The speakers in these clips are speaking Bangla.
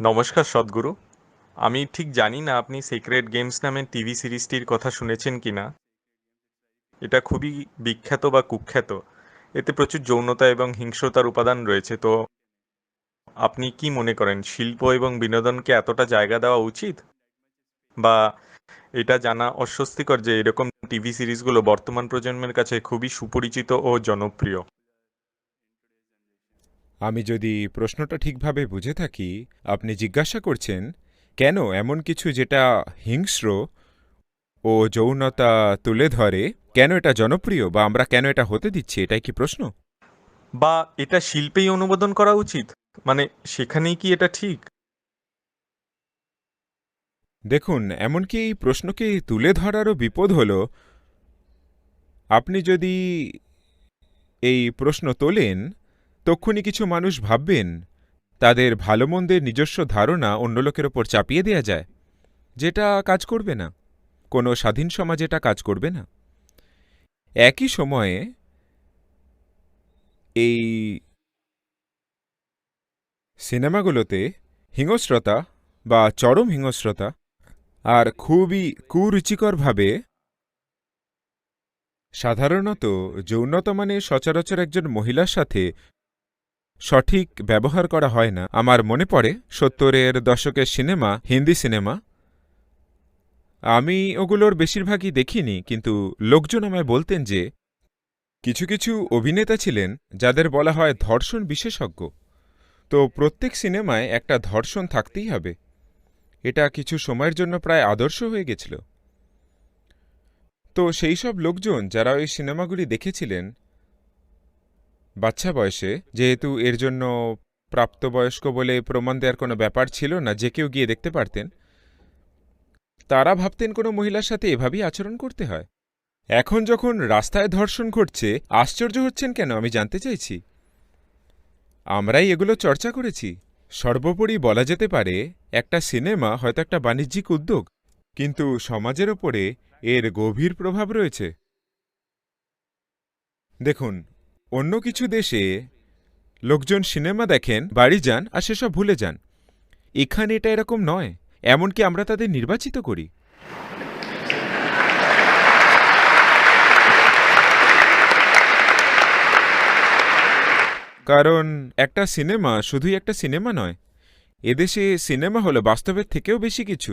নমস্কার সদ্গুরু। আমি ঠিক জানি না আপনি সিক্রেট গেমস নামের টিভি সিরিজটির কথা শুনেছেন কি না এটা খুবই বিখ্যাত বা কুখ্যাত। এতে প্রচুর যৌনতা এবং হিংস্রতার উপাদান রয়েছে। তো আপনি কি মনে করেন, শিল্প এবং বিনোদনকে এতটা জায়গা দেওয়া উচিত? বা এটা জানা অস্বস্তিকর যে এরকম টিভি সিরিজগুলো বর্তমান প্রজন্মের কাছে খুবই সুপরিচিত ও জনপ্রিয়। আমি যদি প্রশ্নটা ঠিকভাবে বুঝে থাকি আপনি জিজ্ঞাসা করছেন কেন এমন কিছু যেটা হিংস্র ও যৌনতা তুলে ধরে কেন এটা জনপ্রিয় বা আমরা কেন এটা হতে দিচ্ছি এটাই কি প্রশ্ন? বা এটা শিল্পেই অনুমোদন করা উচিত? মানে সেখানেই কি এটা ঠিক? দেখুন এমনকি এই প্রশ্নকে তুলে ধরারও বিপদ হল আপনি যদি এই প্রশ্ন তোলেন তক্ষুনি কিছু মানুষ ভাববেন, তাদের ভালো মন্দের নিজস্ব ধারণা অন্য লোকের ওপর চাপিয়ে দেয়া যায়। যেটা কাজ করবে না। কোনো স্বাধীন সমাজ এটা কাজ করবে না। একই সময়ে এই সিনেমাগুলোতে হিংস্রতা বা চরম হিংস্রতা আর খুবই কুরুচিকরভাবে সাধারণত যৌনতা মানে সচরাচর একজন মহিলার সাথে সঠিক ব্যবহার করা হয় না। আমার মনে পড়ে, সত্তরের দশকের সিনেমা, হিন্দি সিনেমা। আমি ওগুলোর বেশিরভাগই দেখিনি, কিন্তু লোকজন আমায় বলতেন যে, কিছু কিছু অভিনেতা ছিলেন যাদের বলা হয় ধর্ষণ বিশেষজ্ঞ। তো প্রত্যেক সিনেমায় একটা ধর্ষণ থাকতেই হবে। এটা কিছু সময়ের জন্য প্রায় আদর্শ হয়ে গেছিল। তো সেই সব লোকজন যারা ওই সিনেমাগুলি দেখেছিলেন বাচ্চা বয়সে, যেহেতু এর জন্য প্রাপ্তবয়স্ক বলে প্রমাণ দেওয়ার কোনো ব্যাপার ছিল না, যে কেউ গিয়ে দেখতে পারতেন, তারা ভাবতেন কোনো মহিলার সাথে এভাবেই আচরণ করতে হয়। এখন যখন রাস্তায় ধর্ষণ ঘটছে, আশ্চর্য হচ্ছেন কেন আমি জানতে চাইছি। আমরাই এগুলো চর্চা করেছি। সর্বোপরি বলা যেতে পারে, একটা সিনেমা হয়তো একটা বাণিজ্যিক উদ্যোগ, কিন্তু সমাজের ওপরে এর গভীর প্রভাব রয়েছে। দেখুন অন্য কিছু দেশে লোকজন সিনেমা দেখেন, বাড়ি যান আর সেসব ভুলে যান। এখানে এটা এরকম নয়, এমনকি আমরা তাদের নির্বাচিত করি। কারণ একটা সিনেমা শুধুই একটা সিনেমা নয়, এদেশে সিনেমা হলো বাস্তবের থেকেও বেশি কিছু।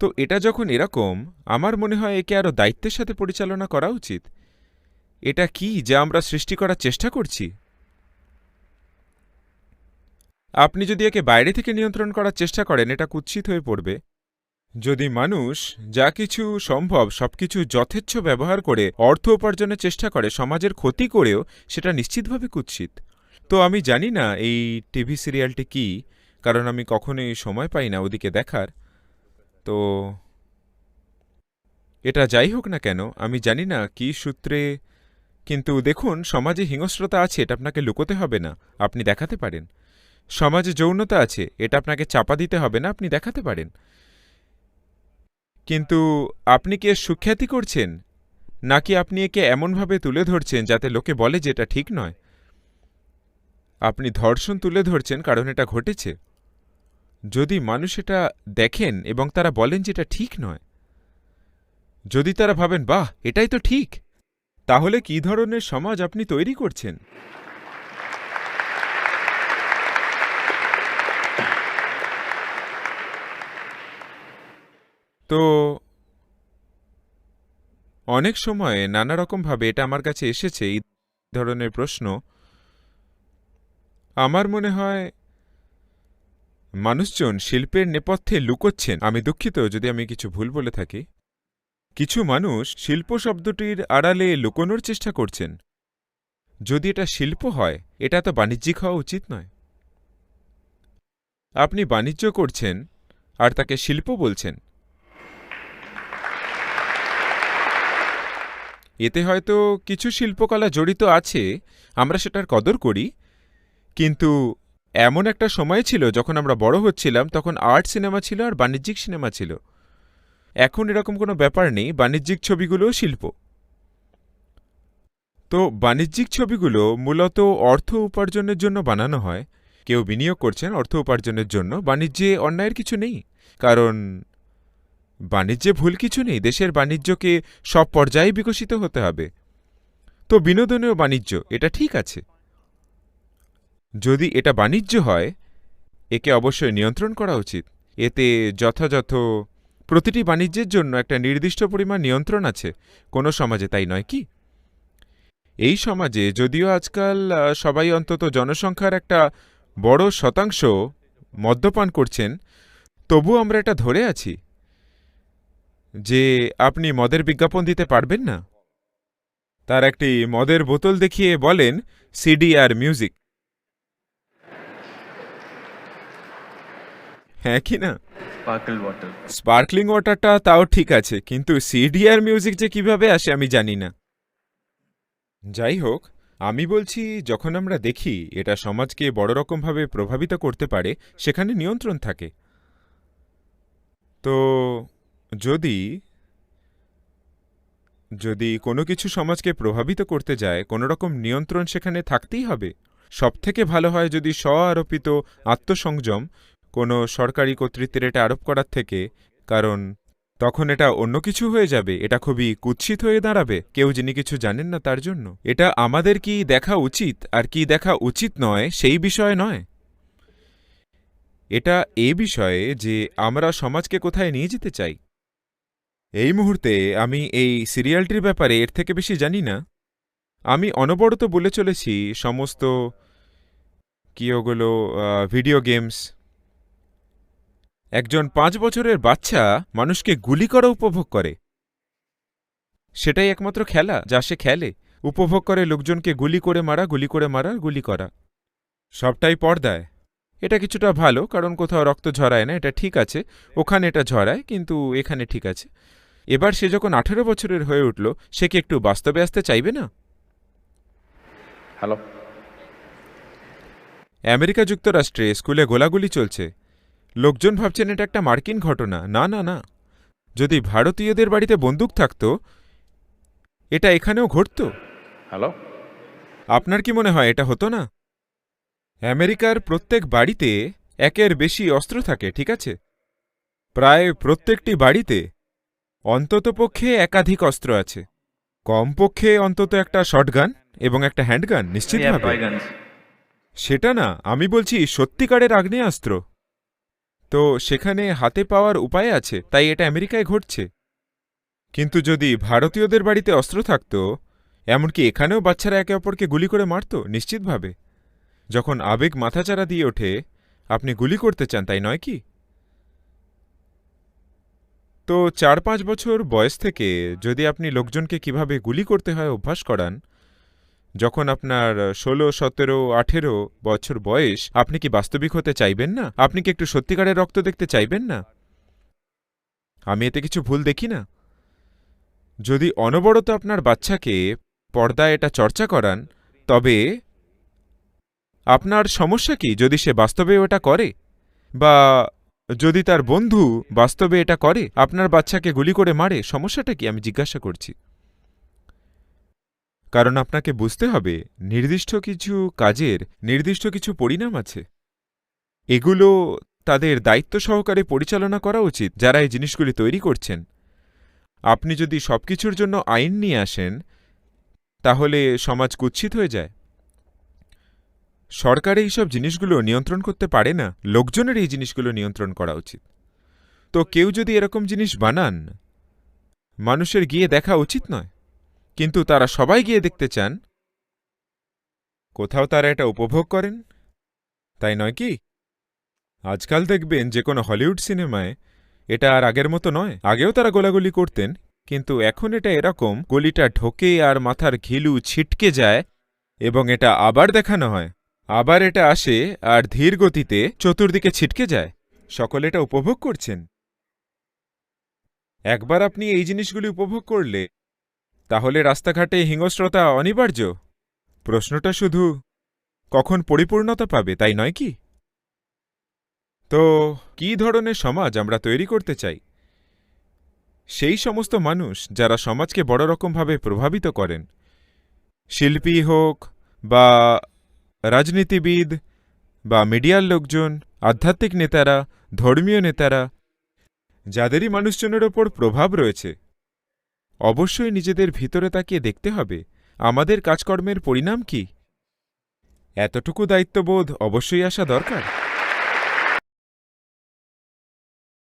তো এটা যখন এরকম, আমার মনে হয় একে আরও দায়িত্বের সাথে পরিচালনা করা উচিত। এটা কি যা আমরা সৃষ্টি করার চেষ্টা করছি? আপনি যদি একে বাইরে থেকে নিয়ন্ত্রণ করার চেষ্টা করেন, এটা কুৎসিত হয়ে পড়বে। যদি মানুষ যা কিছু সম্ভব সবকিছু যথেচ্ছ ব্যবহার করে, অর্থ উপার্জনের চেষ্টা করে, সমাজের ক্ষতি করেও, সেটা নিশ্চিতভাবে কুৎসিত। তো আমি জানি না এই টিভি সিরিয়ালটি কি, কারণ আমি কখনোই সময় পাই না ওদিকে দেখার। তো এটা যাই হোক না কেন, আমি জানি না কি সূত্রে কিন্তু দেখুন, সমাজে হিংস্রতা আছে, এটা আপনাকে লুকোতে হবে না, আপনি দেখাতে পারেন। সমাজে যৌনতা আছে, এটা আপনাকে চাপা দিতে হবে না, আপনি দেখাতে পারেন। কিন্তু আপনি কি এর সুখ্যাতি করছেন? নাকি আপনি একে এমনভাবে তুলে ধরছেন যাতে লোকে বলে যে এটা ঠিক নয়? আপনি ধর্ষণ তুলে ধরছেন কারণ এটা ঘটেছে। যদি মানুষ এটা দেখেন এবং তারা বলেন যে এটা ঠিক নয়, যদি তারা ভাবেন, বাহ, এটাই তো ঠিক। তাহলে কি ধরনের সমাজ আপনি তৈরি করছেন? তো, অনেক সময়ে নানা রকমভাবে এটা আমার কাছে এসেছে, এই ধরনের প্রশ্ন। আমার মনে হয়, মানুষজন শিল্পের নেপথ্যে লুকোচ্ছেন। আমি দুঃখিত যদি আমি কিছু ভুল বলে থাকি। কিছু মানুষ শিল্প শব্দটির আড়ালে লুকোনোর চেষ্টা করছেন। যদি এটা শিল্প হয়, এটা তো বাণিজ্যিক হওয়া উচিত নয়। আপনি বাণিজ্য করছেন, আর তাকে শিল্প বলছেন। এতে হয়তো কিছু শিল্পকলা জড়িত আছে, আমরা সেটার কদর করি। কিন্তু এমন একটা সময় ছিল যখন আমরা বড় হচ্ছিলাম, তখন আর্ট সিনেমা ছিল আর বাণিজ্যিক সিনেমা ছিল। এখন এরকম কোনো ব্যাপার নেই, বাণিজ্যিক ছবিগুলোও শিল্প। তো বাণিজ্যিক ছবিগুলো মূলত অর্থ উপার্জনের জন্য বানানো হয়। কেউ বিনিয়োগ করছেন, অর্থ উপার্জনের জন্য। বাণিজ্যে অন্যায়ের কিছু নেই, কারণ বাণিজ্যে ভুল কিছু নেই। দেশের বাণিজ্যকে সব পর্যায়ে বিকশিত হতে হবে। তো বিনোদনীয় বাণিজ্য, এটা ঠিক আছে। যদি এটা বাণিজ্য হয়, একে অবশ্যই নিয়ন্ত্রণ করা উচিত। এতে যথাযথ প্রতিটি বাণিজ্যের জন্য একটা নির্দিষ্ট পরিমাণ নিয়ন্ত্রণ আছে। কোনো সমাজে তাই নয় কি? এই সমাজে যদিও আজকাল সবাই অন্তত জনসংখ্যার একটা বড় শতাংশ মদ্যপান করছেন, তবু আমরা এটা ধরে আছি যে আপনি মদের বিজ্ঞাপন দিতে পারবেন না। তার একটি মদের বোতল দেখিয়ে বলেন সিডি আর মিউজিক। হ্যাঁ কি না? Sparkle water. স্পার্কলিং ওয়াটারটা তাও ঠিক আছে, কিন্তু সিডিআর মিউজিক যে কীভাবে আসে আমি জানি না। যাই হোক, আমি বলছি, যখন আমরা দেখি এটা সমাজকে বড় রকমভাবে প্রভাবিত করতে পারে, সেখানে নিয়ন্ত্রণ থাকে। তো যদি যদি কোনো কিছু সমাজকে প্রভাবিত করতে যায় কোনো রকম নিয়ন্ত্রণ সেখানে থাকতেই হবে। সবথেকে ভালো হয় যদি স্ব আরোপিত আত্মসংযম কোনো সরকারি কর্তৃত্বের এটা আরোপ করার থেকে, কারণ তখন এটা অন্য কিছু হয়ে যাবে, এটা খুবই কুৎসিত হয়ে দাঁড়াবে, কেউ যিনি কিছু জানেন না তার জন্য। এটা আমাদের কি দেখা উচিত, আর কি দেখা উচিত নয়, সেই বিষয় নয়। এটা এ বিষয়ে যে আমরা সমাজকে কোথায় নিয়ে যেতে চাই। এই মুহূর্তে আমি এই সিরিয়ালটির ব্যাপারে এর থেকে বেশি জানি না। আমি অনবরত বলে চলেছি সমস্ত কি ওগুলো ভিডিও গেমস একজন পাঁচ বছরের বাচ্চা মানুষকে গুলি করা উপভোগ করে। সেটাই একমাত্র খেলা যা সে খেলে। উপভোগ করে লোকজনকে গুলি করে মারা গুলি করে মারা গুলি করা। সবটাই পর্দায়। এটা কিছুটা ভালো কারণ কোথাও রক্ত ঝরায় না এটা ঠিক আছে। ওখানে এটা ঝরায় কিন্তু এখানে ঠিক আছে। এবার সে যখন আঠেরো বছরের হয়ে উঠল সে কি একটু বাস্তবে আসতে চাইবে না? হ্যালো। আমেরিকা যুক্তরাষ্ট্রে স্কুলে গোলাগুলি চলছে। লোকজন ভাবছেন এটা একটা মার্কিন ঘটনা। না না না। যদি ভারতীয়দের বাড়িতে বন্দুক থাকত এটা এখানেও ঘটত। হ্যালো? আপনার কি মনে হয় এটা হতো না? আমেরিকার প্রত্যেক বাড়িতে একের বেশি অস্ত্র থাকে ঠিক আছে? প্রায় প্রত্যেকটি বাড়িতে অন্ততপক্ষে একাধিক অস্ত্র আছে। কমপক্ষে অন্তত একটা শটগান এবং একটা হ্যান্ডগান নিশ্চিতভাবে। সেটা না আমি বলছি সত্যিকারের আগ্নেয়াস্ত্র। তো সেখানে হাতে পাওয়ার উপায় আছে, তাই এটা আমেরিকায় ঘটছে। কিন্তু যদি ভারতীয়দের বাড়িতে অস্ত্র থাকত, এমনকি এখানেও বাচ্চারা একে অপরকে গুলি করে মারত, নিশ্চিতভাবে। যখন আবেগ মাথাচাড়া দিয়ে ওঠে, আপনি গুলি করতে চান, তাই নয় কি? তো চার পাঁচ বছর বয়স থেকে যদি আপনি লোকজনকে কীভাবে গুলি করতে হয়, অভ্যাস করান যখন আপনার ষোলো, সতেরো, আঠেরো বছর বয়স, আপনি কি বাস্তবিক হতে চাইবেন না? আপনি কি একটু সত্যিকারের রক্ত দেখতে চাইবেন না? আমি এতে কিছু ভুল দেখি না। যদি অনবরত আপনার বাচ্চাকে পর্দায় এটা চর্চা করান, তবে আপনার সমস্যা কি যদি সে বাস্তবে ওটা করে? বা যদি তার বন্ধু বাস্তবে এটা করে, আপনার বাচ্চাকে গুলি করে মারে, সমস্যাটা কি? আমি জিজ্ঞাসা করছি। কারণ আপনাকে বুঝতে হবে, নির্দিষ্ট কিছু কাজের নির্দিষ্ট কিছু পরিণাম আছে। এগুলো তাদের দায়িত্ব সহকারে পরিচালনা করা উচিত, যারা এই জিনিসগুলি তৈরি করছেন। আপনি যদি সব কিছুর জন্য আইন নিয়ে আসেন, তাহলে সমাজ কুৎসিত হয়ে যায়। সরকার এই সব জিনিসগুলো নিয়ন্ত্রণ করতে পারে না, লোকজনের এই জিনিসগুলো নিয়ন্ত্রণ করা উচিত। তো কেউ যদি এরকম জিনিস বানান, মানুষের গিয়ে দেখা উচিত নয়। কিন্তু তারা সবাই গিয়ে দেখতে চান। কোথাও তারা এটা উপভোগ করেন? তাই নয় কি? আজকাল দেখবেন যে কোনো হলিউড সিনেমায় এটা আর আগের মতো নয়। আগেও তারা গোলাগুলি করতেন, কিন্তু এখন এটা এরকম, গলিটা ঢোকে আর মাথার ঘিলু ছিটকে যায় এবং এটা আবার দেখানো হয়। আবার এটা আসে আর ধীর গতিতে চতুর্দিকে ছিটকে যায়। সকলে এটা উপভোগ করছেন। একবার আপনি এই জিনিসগুলি উপভোগ করলে তাহলে রাস্তাঘাটে হিংস্রতা অনিবার্য? প্রশ্নটা শুধু, কখন পরিপূর্ণতা পাবে, তাই নয় কি? তো, কি ধরনের সমাজ আমরা তৈরি করতে চাই? সেই সমস্ত মানুষ যারা সমাজকে বড় রকমভাবে প্রভাবিত করেন, শিল্পী হোক বা রাজনীতিবিদ বা মিডিয়ার লোকজন, আধ্যাত্মিক নেতারা, ধর্মীয় নেতারা, যাদেরই মানুষজনের ওপর প্রভাব রয়েছে অবশ্যই নিজেদের ভিতরে তাকিয়ে দেখতে হবে। আমাদের কাজকর্মের পরিণাম কি? এতটুকু দায়িত্ববোধ অবশ্যই আসা দরকার।